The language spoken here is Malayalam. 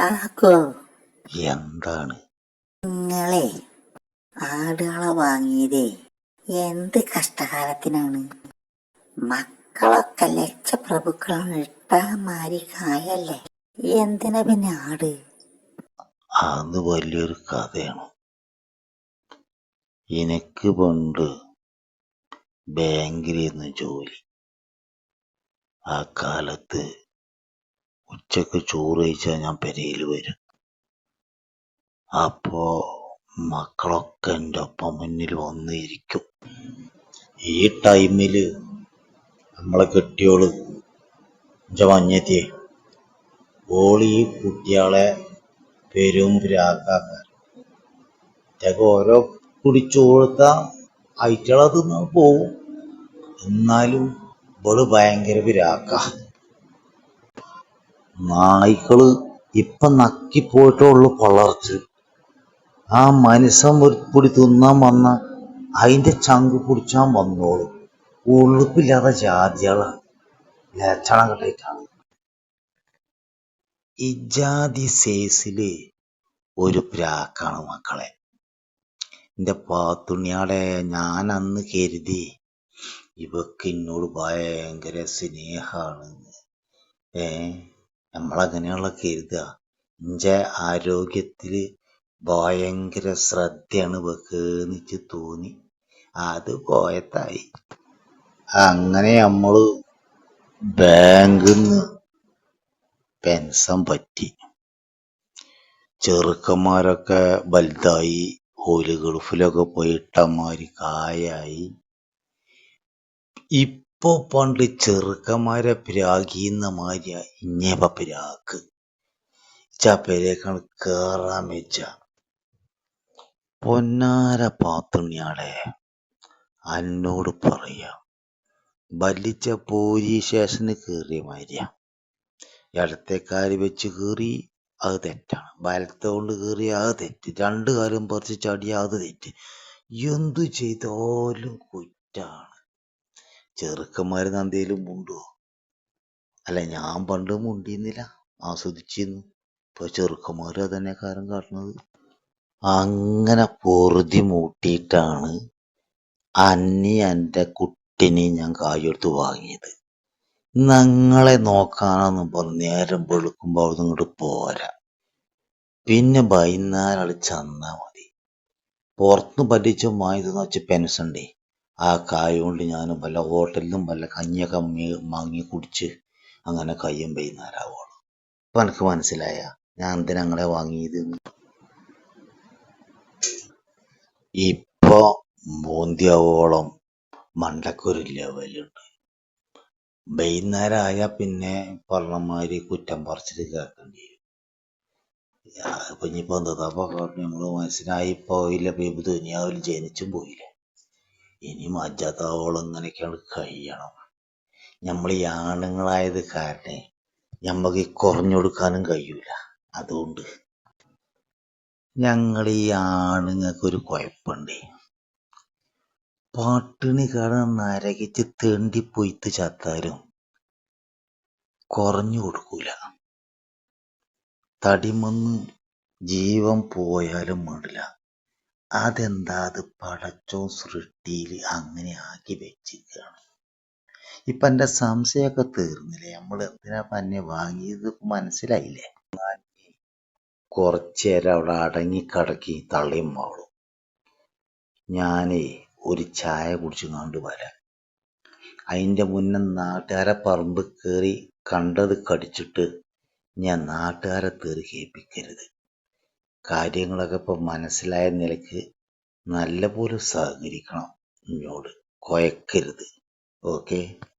കാക്കോ എന്താണ്? നിങ്ങളെ ആടുകളെ വാങ്ങിയതേ. എന്ത് കഷ്ടകാലത്തിനാണ്? മക്കളൊക്കെ ലക്ഷപ്രഭുക്കളാണ്. ഇട്ടാമാരി കായല്ലേ? എന്തിനാ പിന്നെ ആട്? അത് വലിയൊരു കഥയാണ്. എനിക്ക് പണ്ട് ബാങ്കിലിരുന്ന് ജോലി. ആ കാലത്ത് ഉച്ചയ്ക്ക് ചോറ് കഴിച്ചാൽ ഞാൻ പെരയിൽ വരും. അപ്പോ മക്കളൊക്കെ എന്റെ ഒപ്പം മുന്നിൽ വന്നിരിക്കും. ഈ ടൈമിൽ നമ്മളെ കെട്ടിയോൾ എന്റെ മഞ്ഞെത്തിയേ ഓൾ ഈ കുട്ടികളെ പെരും പ്രാക്കാക്കാൻ ഇതൊക്കെ ഓരോ കുടിച്ചു കൊടുത്ത അയറ്റളെ തിന്നാൻ പോവും. എന്നാലും ഇവൾ ഭയങ്കര പിരാക്ക. നായ്ക്കൾ ഇപ്പൊ നക്കിപ്പോയിട്ടുള്ളു പളർച്ച് ആ മനുഷ്യൻ പൊടി തിന്നാൻ വന്ന അതിന്റെ ചങ്ക് പിടിച്ചാൻ വന്നോളും. ഉളുപ്പില്ലാത്ത ജാതികളാണ് ലക്ഷണം കെട്ടിട്ടാണ് ഇജാതി സേസിൽ ഒരു പ്രാക്കാണ് മക്കളെ. എന്റെ പാത്തുണ്ണിയാളെ ഞാൻ അന്ന് കരുതി ഇവക്ക് എന്നോട് ഭയങ്കര സ്നേഹമാണ് ഏ? നമ്മളങ്ങനെയുള്ള കരുതുക. എന്റെ ആരോഗ്യത്തിൽ ഭയങ്കര ശ്രദ്ധയാണ് ഇവക്ക് എന്നിച്ച് തോന്നി. അത് പോയത്തായി അങ്ങനെ നമ്മൾ നിന്ന് പെൻഷൻ പറ്റി. ചെറുക്കന്മാരൊക്കെ വലുതായി. ഓൽ ഗൾഫിലൊക്കെ പോയി ഇട്ടമാരി കായായി. ഇപ്പൊ പണ്ട് ചെറുക്കന്മാരെ പിരാഗീന്ന മാതിരിയ ഇഞ്ഞേപ്പ പിരാക്ക് ചപ്പരേക്കാണ് കേറാൻ വെച്ച. പൊന്നാര പാത്തുണ്ണിയാടെ അന്നോട് പറയ വലിച്ച പോലീസ് സ്റ്റേഷന് കയറിയ മാതിരിയ. ഇടത്തേക്കാര് വെച്ച് കയറി അത് തെറ്റാണ്. വലത്തോണ്ട് കയറി അത് തെറ്റ്. രണ്ടു കാലം പറിച്ച് ചാടിയ അത് തെറ്റ്. എന്തു ചെയ്താലും കുറ്റാണ്. ചെറുക്കന്മാര് എന്തേലും മുണ്ടോ? അല്ല ഞാൻ പണ്ട് മുണ്ടിയിരുന്നില്ല ആസ്വദിച്ചിരുന്നു. ഇപ്പൊ ചെറുക്കന്മാര് അതന്നെ കാരം കാട്ടുന്നത് അങ്ങനെ പൊറുതി മൂട്ടിയിട്ടാണ് അന്നി എന്റെ കുട്ടിനെ ഞാൻ കായെടുത്ത് വാങ്ങിയത്. ഞങ്ങളെ നോക്കാനൊന്നും പറഞ്ഞ് നേരം വെളുക്കുമ്പോൾ അവിടെ ഇങ്ങോട്ട് പോരാ. പിന്നെ വൈകുന്നേരം അവിടെ ചെന്നാ മതി. പുറത്തുനിന്ന് പറ്റിച്ച് വാങ്ങി വെച്ച് വെച്ച് പെൻഷണ്ടേ ആ കായ കൊണ്ട് ഞാൻ വല്ല ഹോട്ടലിലും വല്ല കഞ്ഞിയൊക്കെ വാങ്ങി കുടിച്ച് അങ്ങനെ കയ്യും വൈകുന്നേരമാവുള്ളൂ അപ്പം എനിക്ക് മനസ്സിലായ ഞാൻ എന്തിനാ ഞങ്ങളെ വാങ്ങിയത് എന്ന്. ഇപ്പൊ മോന്തിയാവോളം മണ്ടക്കൊരു ലെവലുണ്ട് വൈകുന്നേരമായ പിന്നെ പറഞ്ഞമാതിരി കുറ്റം പറിച്ചിട്ട് കേൾക്കേണ്ടി വരും. ഇപ്പൊ ഇനിയിപ്പോ എന്താ? നമ്മൾ മനസ്സിലായി പോയില്ല ഇപ്പം ദുനിയാവിൽ ജനിച്ചും പോയില്ലേ. ഇനി മജ്ജാത്താവോളം ഇങ്ങനെയൊക്കെയാണ് കഴിയണം. നമ്മൾ ഈ ആണുങ്ങളായത് കാരണേ നമുക്ക് ഈ കുറഞ്ഞു കൊടുക്കാനും കഴിയൂല. അതുകൊണ്ട് ഞങ്ങൾ ഈ ആണുങ്ങൾക്ക് ഒരു കുഴപ്പമുണ്ട്. പട്ടിണി കിടന്ന് നരകിച്ച് തെണ്ടി പൊയ്ത്ത് ചത്താലും കുറഞ്ഞു കൊടുക്കൂല. തടിമന്ന് ജീവൻ പോയാലും വേണ്ടില്ല. അതെന്താ? അത് പടച്ചോ സൃഷ്ടിയിൽ അങ്ങനെ ആക്കി വെച്ചിരിക്കുകയാണ്. ഇപ്പൊ എന്റെ സംശയമൊക്കെ തീർന്നില്ലേ? നമ്മൾ എന്തിനാ പന്നെ വാങ്ങിയത്? മനസ്സിലായില്ലേ? മനസ്സിലായില്ലേ കുറച്ചേരം അവിടെ അടങ്ങി കടക്കി തള്ളിയും മാളും. ഞാനേ ഒരു ചായ കുടിച്ചു കണ്ട് വരാം. അതിന്റെ മുന്നേ നാട്ടുകാരെ പറമ്പ് കയറി കണ്ടത് കടിച്ചിട്ട് ഞാൻ നാട്ടുകാരെ തേറി കേൾപ്പിക്കരുത്. കാര്യങ്ങളൊക്കെ ഇപ്പൊ മനസ്സിലായ നിലയ്ക്ക് നല്ലപോലെ സഹകരിക്കണം. എന്നോട് കുഴക്കരുത് ഓക്കെ